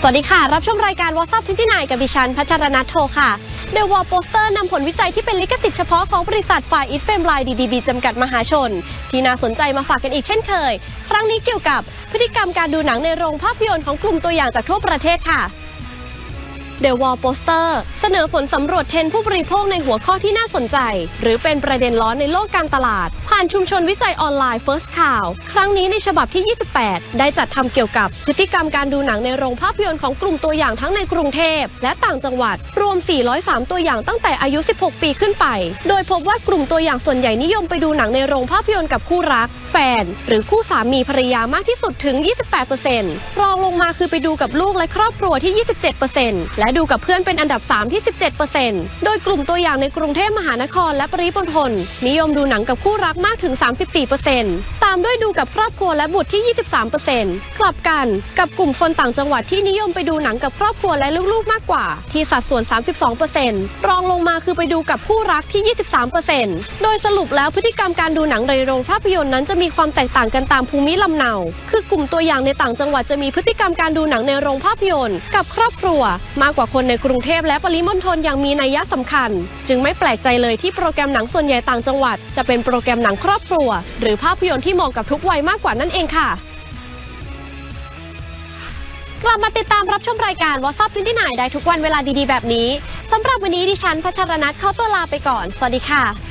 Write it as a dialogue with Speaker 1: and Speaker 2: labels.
Speaker 1: สวัสดีค่ะ รับชมรายการ WhatsApp 29กับดิฉัน พัชรนัทโทค่ะ The Wall Poster นำผลวิจัยที่เป็นลิขสิทธิ์เฉพาะของบริษัทฝ่ายอิทเฟมไลน์ดีดีบีจำกัดมหาชน ที่น่าสนใจมาฝากกันอีกเช่นเคย ครั้งนี้เกี่ยวกับพฤติกรรมการดูหนังในโรงภาพยนตร์ของกลุ่มตัวอย่างจากทั่วประเทศค่ะ The Wall Poster เสนอผลสำรวจเทรนผู้บริโภคในหัวข้อที่น่าสนใจ หรือเป็นประเด็นร้อนในโลกการตลาดานชุมชนวิจัยออนไลน์ First ข่าวครั้งนี้ในฉบับที่ 28 ได้จัดทำเกี่ยวกับพฤติกรรมการดูหนังในโรงภาพยนตร์ของกลุ่มตัวอย่างทั้งในกรุงเทพ และต่างจังหวัด รวม 403 ตัวอย่างตั้งแต่อายุ 16 ปีขึ้นไป โดยพบว่ากลุ่มตัวอย่างส่วนใหญ่นิยมไปดูหนังในโรงภาพยนตร์กับคู่รัก แฟน หรือคู่สามีภรรยามากที่สุดถึง 28%รองลงมาคือไปดูกับลูกและครอบครัวที่ 27%และดูกับเพื่อนเป็นอันดับ 3 ที่ 17%โดยกลุ่มตัวอย่างในกรุงเทพมหานครและปริมณฑลนิยมดูหนังกับคู่รักมากถึง 34%ตามด้วยดูกับครอบครัวและบุตรที่ 23%กลับกันกับกลุ่มคนต่างจังหวัดที่นิยมไปดูหนังกับครอบครัวและลูกๆมากกว่า ที่สัดส่วน 32%รองลงมาคือไปดูกับคู่รักที่ 23%โดยสรุปแล้วพฤติกรรมการดูหนังในโรงภาพยนตร์นั้นจะมีความแตกต่างกันตามภูมิลำเนา คือกลุ่มตัวอย่างในต่างจังหวัดจะมีพฤติกรรมการดูหนังในโรงภาพยนตร์ กับครอบครัว มากกว่าคนในกรุงเทพและปริมณฑลอย่างมีนัยสำคัญ จึงไม่แปลกใจเลยที่โปรแกรมหนังส่วนใหญ่ต่างจังหวัด จะเป็นโปรแกรมหนังครอบครัว หรือภาพยนตร์ที่เหมาะกับทุกวัยมากกว่านั่นเองค่ะ กลับมาติดตามรับชมรายการวสับพื้นที่ไหนได้ทุกวันเวลาดีๆ แบบนี้สำหรับวันนี้ดิฉันพัชรนัทเข้าตัวลาไปก่อน สวัสดีค่ะ